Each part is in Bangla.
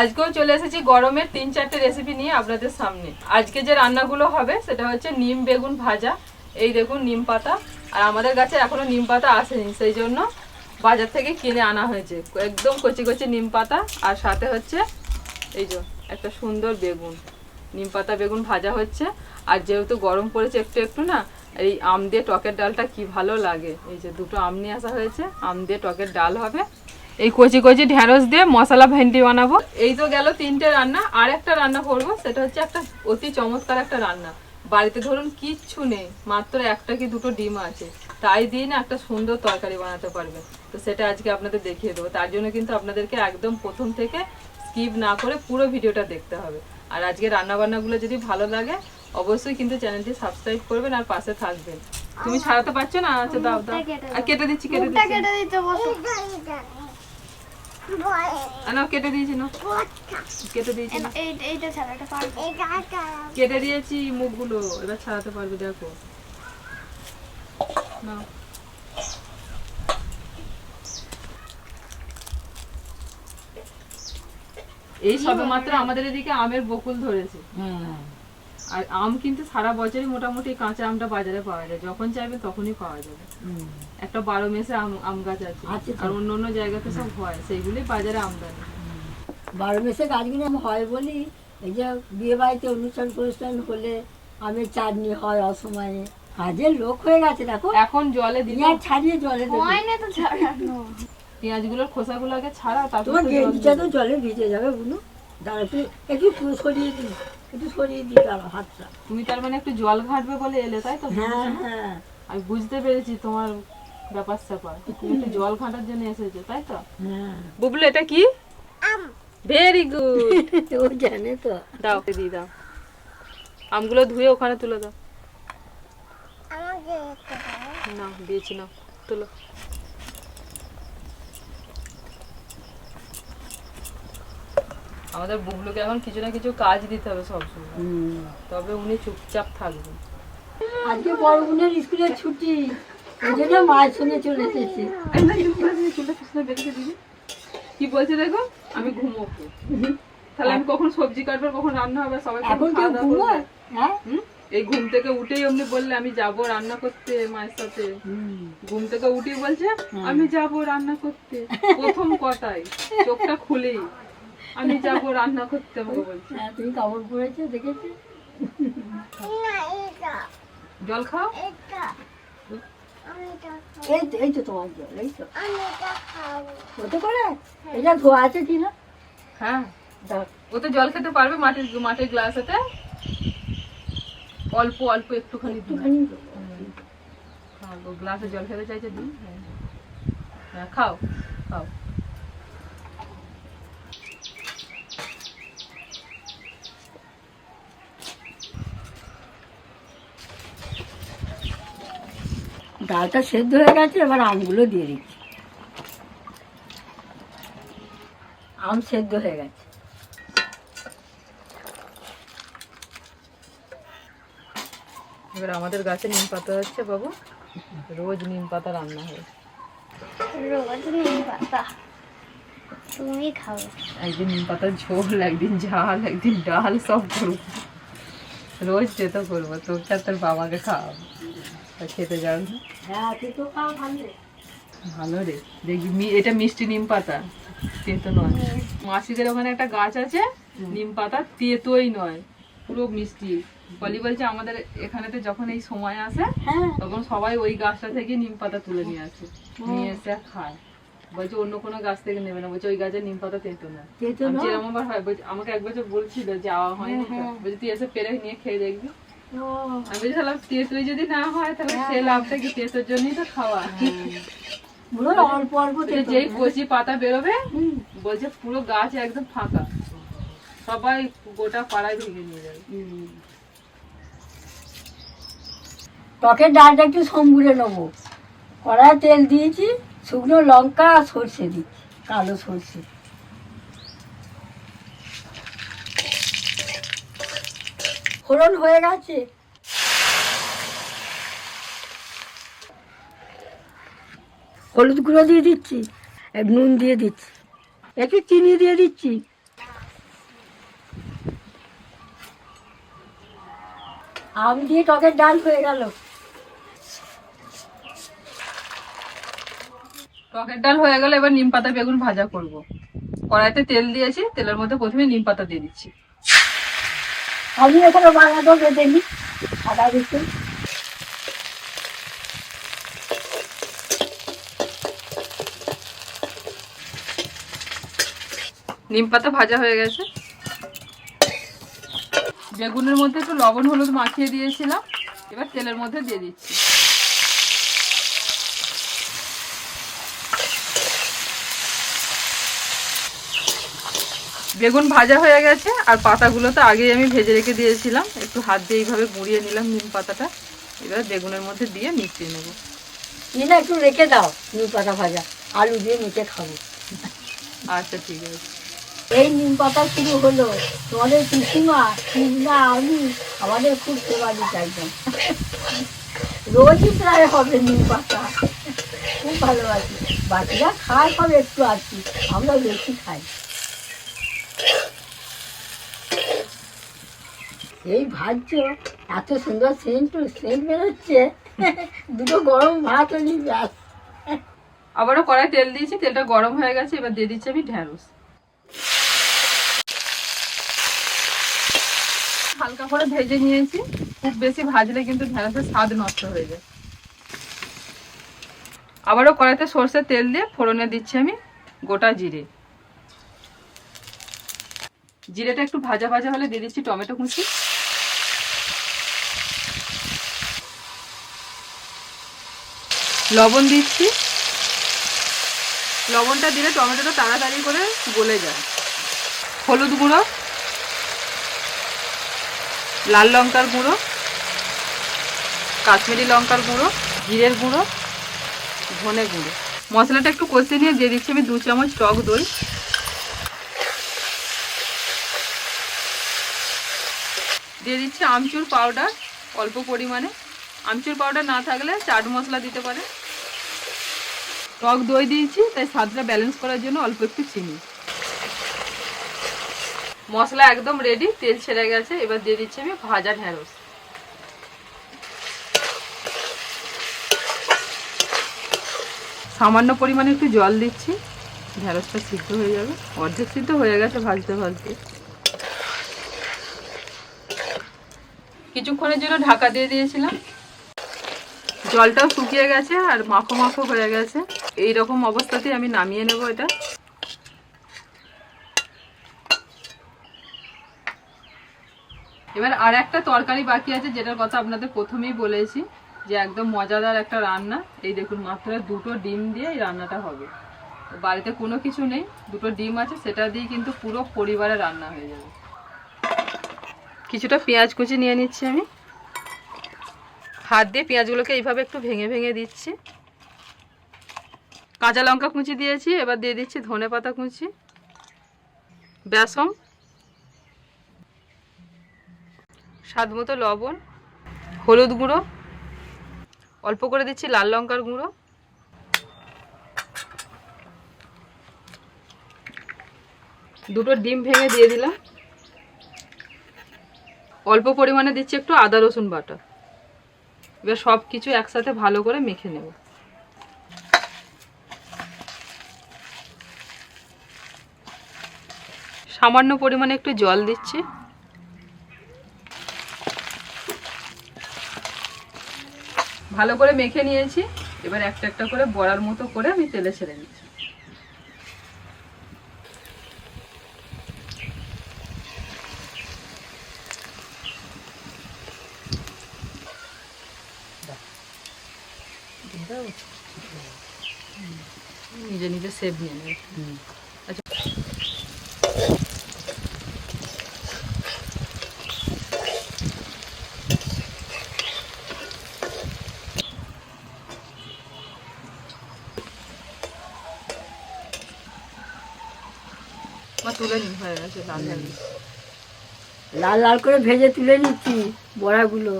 আজকেও চলে এসেছি গরমের তিন চারটে রেসিপি নিয়ে আপনাদের সামনে। আজকে যে রান্নাগুলো হবে, সেটা হচ্ছে নিম বেগুন ভাজা। এই দেখুন, নিম পাতা। আর আমাদের কাছে এখনও নিম পাতা আসেনি, সেই জন্য বাজার থেকে কিনে আনা হয়েছে। একদম কচি কচি নিম পাতা। আর সাথে হচ্ছে এই যে একটা সুন্দর বেগুন। নিম পাতা বেগুন ভাজা হচ্ছে। আর যেহেতু গরম পড়েছে একটু একটু না, এই আম দিয়ে টকের ডালটা কি ভালো লাগে। এই যে দুটো আম নিয়ে আসা হয়েছে, আম দিয়ে টকের ডাল হবে। এই কচি কচি ঢেঁড়স দিয়ে মশলা ভেন্ডি বানাবো। এই তো গেল তিনটে রান্না আর একটা রান্না করব সেটা হচ্ছে একটা অতি চমৎকার একটা রান্না। বাড়িতে ধরুন কিচ্ছু নেই মাত্র একটা কি দুটো ডিম আছে তাই দিয়ে না একটা সুন্দর তরকারি বানাতে পারবে। তো সেটা আজকে আপনাদের দেখিয়ে দেবো। তার জন্য কিন্তু আপনাদেরকে একদম প্রথম থেকে স্কিপ না করে পুরো ভিডিওটা দেখতে হবে। আর আজকে রান্নাবান্নাগুলো যদি ভালো লাগে অবশ্যই কিন্তু চ্যানেলটি সাবস্ক্রাইব করবেন আর পাশে থাকবেন। তুমি ছাড়াতে পারছ না? আচ্ছা দাও দাও। আর কেটে দিচ্ছি কেটে দিচ্ছি। কেটে দিতে বসো। আনাও কেটে দিয়েছি না কেটে দিয়েছি না এই এইটা ছাড়াটা পারব। কেটে দিয়েছি মুখগুলো এবার ছাড়াতে পারবে দেখো। নাও। এই মাত্র আমাদের এদিকে আমের বকুল ধরেছে। আর আম কিন্তু সারা বছরই মোটামুটি কাঁচা আমটা বাজারে পাওয়া যায়। যখন চাইবে তখনই পাওয়া যাবে। একটা বারো মেসে আম আম গাছ আছে। আর অন্য অন্য জায়গাতে সব হয়। সেইগুলি বাজারে আমদানি বারো মাসে গাছগুলো হয় বলি এই যে বিয়ে বাড়িতে অনুষ্ঠান অনুষ্ঠান হলে আমের চাটনি হয় অসময়ে। কাজের লোক হয়ে গেছে দেখো। এখন জলে দিলে পেঁয়াজ ছাড়িয়ে জলে হয় না তো ছাড়ানো পেঁয়াজগুলোর খোসাগুলো আগে ছাড়া তারপর জল গেঞ্জিটা তো জলে ভিজে যাবে বুনু। দাঁড়া একটু সরিয়ে দিই একটু সরিয়ে দিই দাঁড়া হাতটা। তুমি তার মানে একটু জল ঘাটবে বলে এলে তাই তো? হ্যাঁ হ্যাঁ। আমি বুঝতে পেরেছি তোমার ব্যাপার স্যাপার। তুমি একটু জল ঘাটার জন্য এসেছ তাই তো? হ্যাঁ। বুবলু এটা কি? ভেরি গুড ও জানে তো। দাও দিয়ে দাও। আমগুলো ধুয়ে ওখানে তুলে দাও। না দিয়েছি না তুলো। আমাদের বুবলুকে এখন কিছু না কিছু কাজ দিতে হবে সবসময় তবে উনি চুপচাপ থাকবেন। আজকে বড় বোনের স্কুলে ছুটি ওই জন্য মায়ের সঙ্গে চলে এসেছি। কি বলছে দেখো? আমি ঘুমোবো। তাহলে আমি কখন সবজি কাটবো কখন রান্না হবে সবাই এখন কেউ ঘুমোয়? হ্যাঁ? হুম? এই ঘুম থেকে উঠেই অমনি বললে আমি যাব রান্না করতে মায়ের সাথে। ঘুম থেকে উঠেই বলছে আমি যাব রান্না করতে। প্রথম কথাই চোখটা খুলেই। আমি যাব রান্না করতে আমাকে বলছে। হ্যাঁ তুমি কাপড় পরেছো দেখেছি। জল খাও? এই তো এই তো তোমার জল এই তো। ওতে করে? এটা ধোয়া আছে কি না? হ্যাঁ। দাও। ও তো জল খেতে পারবে মাটির মাটির গ্লাসেতে। অল্প অল্প একটুখানি একটুখানি হ্যাঁ, গ্লাসে জল খেতে চাইছে দিন হ্যাঁ। হ্যাঁ খাও খাও। ডালটা সেদ্ধ হয়ে গেছে এবার আমগুলো দিয়ে দিচ্ছি। আম সেদ্ধ হয়ে গেছে। এবার আমাদের গাছে নিম পাতা হচ্ছে বাবু। রোজ নিম পাতা রান্না হয়। রোজ নিম পাতা। তুমি খাবে একদিন নিম পাতার ঝোল একদিন ঝাল একদিন ডাল সব করব। রোজ যেতে করব তোকে তোর বাবাকে খাওয়াবো। খেতে হ্যাঁ ভালো। রে। দেখবি মি- এটা মিষ্টি নিম পাতা। তেতো নয়। মাসিদের ওখানে একটা গাছ আছে নিম পাতা। তেতোই নয়। পুরো মিষ্টি। বলি বলছে আমাদের এখানেতে যখন এই সময় আসে হ্যাঁ। তখন সবাই ওই গাছটা থেকে নিম পাতা তুলে নিয়ে আসে। নিয়ে এসে খায়। বলছে অন্য কোনো গাছ থেকে নেবে না। বলছে ওই গাছের নিম পাতা তেতো না? যেরকম হয় আমাকে এক বছর বলছিল যাওয়া হয়নি তো। হ্যাঁ। বলছে তুই এসে পেরে নিয়ে খেয়ে দেখবি। আমি বলছিলাম তেতোই যদি না হয় তাহলে সে তেতোর জন্যই তো খাওয়া? অল্প অল্প যেই কচি পাতা বেরোবে বলছে পুরো গাছ একদম ফাঁকা। সবাই গোটা পাড়ায় ভেঙে নিয়ে যাবে। টকের ডালটা একটু সম্বুরে নেব। কড়ায় তেল দিয়েছি শুকনো লঙ্কা আর সর্ষে দিচ্ছি কালো সর্ষে। ফোড়ন হয়ে গেছে। হলুদ গুঁড়ো দিয়ে দিচ্ছি নুন দিয়ে দিচ্ছি, একটু চিনি দিয়ে দিচ্ছি। আম দিয়ে টকের ডাল হয়ে গেল। টকের ডাল হয়ে গেল, এবার নিম পাতা বেগুন ভাজা করব। কড়াইতে তেল দিয়েছি, তেলের মধ্যে প্রথমে নিম পাতা দিয়ে দিচ্ছি। আমি এখানে বানাবো বেঁধে নিই। আদা রসুন নিম পাতা ভাজা হয়ে গেছে। বেগুনের মধ্যে একটু লবণ, হলুদ মাখিয়ে দিয়েছিলাম। এবার তেলের মধ্যে দিয়ে দিচ্ছি। বেগুন ভাজা হয়ে গেছে আর পাতাগুলো তো আগেই আমি ভেজে রেখে দিয়েছিলাম। একটু হাত দিয়ে এইভাবে গুঁড়িয়ে নিলাম নিম পাতাটা। এবার বেগুনের মধ্যে দিয়ে মিশিয়ে নেব। ই না একটু রেখে দাও নিম পাতা ভাজা। আলু দিয়ে মেখে খাব। আচ্ছা ঠিক আছে। এই নিম পাতা শুরু হলো। তোমাদের পিসিমা কৃষ্ণা আমি আমাদের খুব সেবা দিতে একদম রোজই প্রায় হবে নিম পাতা। খুব ভালোবাসি। বাকিরা খায় সব একটু আছি। আমরা বেশি খাই। এই ভাজছো এত সুন্দর সেন্ট সেন্ট বেরোচ্ছে। দুটো গরম ভাত হলি ব্যাস। আবারও কড়াই তেল দিয়েছি, তেলটা গরম হয়ে গেছে, এবার দিয়ে দিচ্ছি আমি ঢ্যাঁড়স। হালকা করে ভেজে নিয়েছি, খুব বেশি ভাজলে কিন্তু ঢ্যাঁড়সের স্বাদ নষ্ট হয়ে যায়। আবারও কড়াইতে সর্ষের তেল দিয়ে ফোড়নে দিচ্ছি আমি গোটা জিরে। জিরেটা একটু ভাজা ভাজা হলে দিয়ে দিচ্ছি টমেটো কুচি। লবণ দিচ্ছি। লবণটা দিলে টমেটোটা তাড়াতাড়ি করে গলে যায়। হলুদ গুঁড়ো, লাল লঙ্কার গুঁড়ো, কাশ্মীরি লঙ্কার গুঁড়ো, জিরের গুঁড়ো, ধনে গুঁড়ো। মশলাটা একটু কষিয়ে নিয়ে দিয়ে দিচ্ছি। আমি দু চামচ টক দই। দিয়ে দিচ্ছি আমচুর পাউডার অল্প পরিমাণে। আমচুর পাউডার না থাকলে চাট মশলা দিতে পারে। টক দই দিয়েছি, তাই স্বাদটা ব্যালেন্স করার জন্য অল্প একটু চিনি। মশলা একদম রেডি তেল ছেড়ে গেছে, এবার দিয়ে দিচ্ছি আমি ভাজা ঢ্যাঁড়স সামান্য পরিমাণে একটু জল দিচ্ছি ঢ্যাঁড়সটা সিদ্ধ হয়ে যাবে। অর্ধেক সিদ্ধ হয়ে গেছে ভাজতে ভাজতে। কিছুক্ষণের জন্য ঢাকা দিয়ে দিয়েছিলাম। জলটাও শুকিয়ে গেছে আর মাখো মাখো হয়ে গেছে। এই রকম অবস্থাতেই আমি নামিয়ে নেব এটা। এবার আর একটা তরকারি বাকি আছে, যেটার কথা আপনাদের প্রথমেই বলেছি, যে একদম মজাদার একটা রান্না। এই দেখুন, মাত্র দুটো ডিম দিয়ে এই রান্নাটা হবে। বাড়িতে কোনো কিছু নেই, দুটো ডিম আছে, সেটা দিয়ে কিন্তু পুরো পরিবারের রান্না হয়ে যাবে। কিছুটা পেঁয়াজ কুচি নিয়ে নিচ্ছি আমি। হাত দিয়ে পেঁয়াজগুলোকে এইভাবে একটু ভেঙে ভেঙে দিচ্ছি। কাঁচা লঙ্কা কুচি দিয়েছি, এবার দিয়ে দিচ্ছি ধনে পাতা কুচি। বেসম স্বাদ মতো লবণ, হলুদ গুঁড়ো, অল্প করে দিচ্ছি লাল লঙ্কার গুঁড়ো। দুটো ডিম ভেঙে দিয়ে দিলাম। অল্প পরিমাণে দিচ্ছি একটু আদা রসুন বাটা। এবার সব কিছু একসাথে ভালো করে মেখে নেব। সামান্য পরিমাণে একটু জল দিচ্ছি। ভালো করে মেখে নিয়েছি। এবার একটা একটা করে বড়ার মতো করে আমি তেলে ছেড়ে নিচ্ছি নিজে নিজে সেভ নিয়ে নেবে। তুলে হয়ে গেছে লাল লাল। লাল লাল করে ভেজে তুলে নিচ্ছি বড়াগুলো।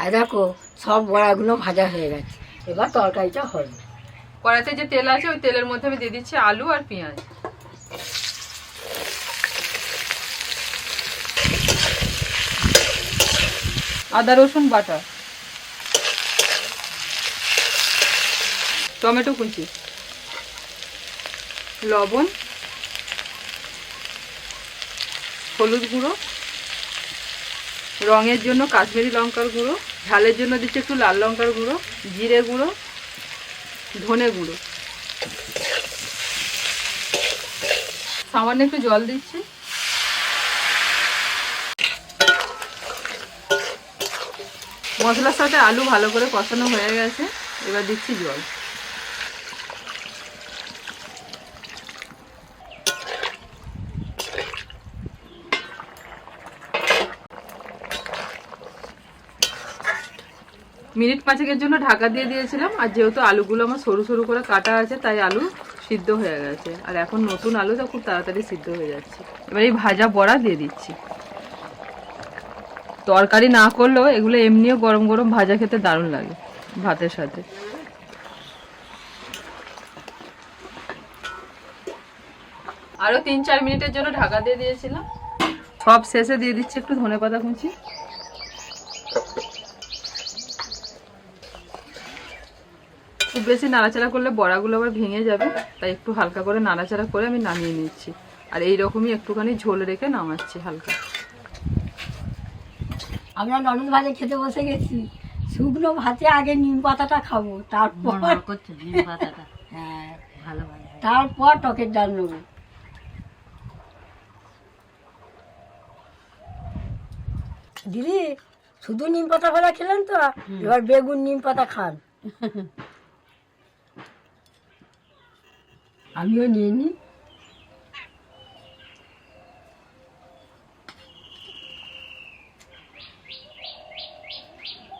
আর দেখো সব বড়াগুলো ভাজা হয়ে গেছে। এবার তরকারিটা হবে। কড়াতে যে তেল আছে ওই তেলের মধ্যে আমি দিয়ে দিচ্ছি আলু আর পেঁয়াজ। আদা রসুন বাটা। টমেটো কুচি, লবণ, হলুদ গুঁড়ো, রঙের জন্য কাশ্মীরি লঙ্কার গুঁড়ো, ঝালের জন্য দিচ্ছি একটু লাল লঙ্কার গুঁড়ো, জিরে গুঁড়ো, ধনে গুঁড়ো। সামান্য একটু জল দিচ্ছি। মশলার সাথে আলু ভালো করে কষানো হয়ে গেছে, এবার দিচ্ছি জল। মিনিট পাঁচেকের জন্য ঢাকা দিয়ে দিয়েছিলাম, আর যেহেতু আলুগুলো আমার সরু সরু করে কাটা আছে, তাই আলু সিদ্ধ হয়ে গেছে। আর এখন নতুন আলু তো খুব তাড়াতাড়ি সিদ্ধ হয়ে যাচ্ছে। এবার এই ভাজা বড়া দিয়ে দিচ্ছি। তরকারি না করলেও এগুলো এমনিও গরম গরম ভাজা খেতে দারুণ লাগে, ভাতের সাথে। আরও তিন চার মিনিটের জন্য ঢাকা দিয়ে দিয়েছিলাম। সব শেষে দিয়ে দিচ্ছি একটু ধনে পাতা কুচি। খুব বেশি নাড়াচাড়া করলে বড়াগুলো আবার ভেঙে যাবে তাই একটু হালকা করে নাড়াচাড়া করে আমি নামিয়ে নিচ্ছি। আর এই রকমই একটুখানি ঝোল রেখে নামাচ্ছি হালকা। আমরা ননদ ভাজে খেতে বসে গেছি। শুকনো ভাতে আগে নিম পাতাটা খাব তারপর করছে নিম পাতাটা। হ্যাঁ। ভালো তারপর টকের ডাল নেব। দিদি শুধু নিম পাতা ভাজা খেলেন তো? এবার বেগুন নিম পাতা খান। আমিও নিয়ে নিই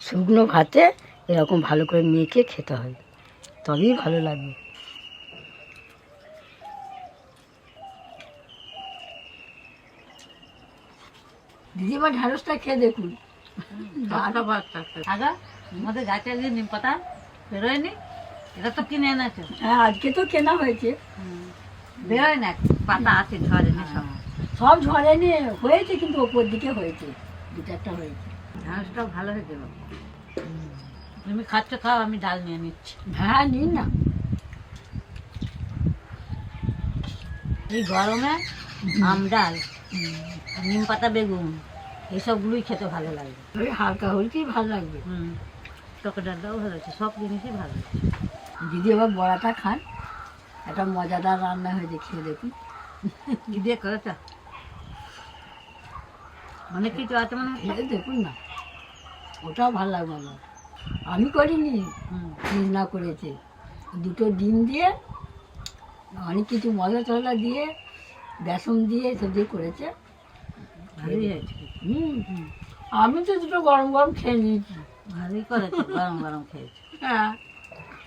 শুকনো ভাতে এরকম ভালো করে মেখে খেতে হয়। তবেই ভালো লাগবে দিদিমা ঢ্যাঁড়সটা খেয়ে দেখুন। আগা? আমাদের গাছে নিম পাতা বেরোয়নি? এটা তো কিনে এনেছে। হ্যাঁ আজকে তো কেনা হয়েছে। বেরোয় না পাতা আছে ঝরেনি সব। সব ঝরেনি হয়েছে কিন্তু ওপর দিকে হয়েছে দু চারটা হয়েছে। ঢাঁড়সটাও ভালো হয়েছে তুমি খাচ্ছ খাও আমি ডাল নিয়ে নিচ্ছি। হ্যাঁ নিন না। এই গরমে আম ডাল নিম পাতা বেগুন এইসবগুলোই খেতে ভালো লাগে। ওই হালকা হলকেই ভালো লাগবে। হুম টকে ডালটাও ভালো আছে সব জিনিসই ভালো আছে। দিদি আবার বড়াটা খান একটা মজাদার রান্না হয়েছে খেয়ে দেখুন। কি দিয়ে অনেক কিছু আছে মানে খেয়ে দেখুন না। ওটাও ভালো লাগবে আমার। আমি করিনি হুম। না করেছে। দুটো ডিম দিয়ে অনেক কিছু মশলা টশলা দিয়ে বেসন দিয়ে এসব দিয়ে করেছে। ভালোই হয়েছে। হুম। আমি তো দুটো গরম গরম খেয়ে নিয়েছি। ভালোই করেছে গরম গরম খেয়েছে। হ্যাঁ।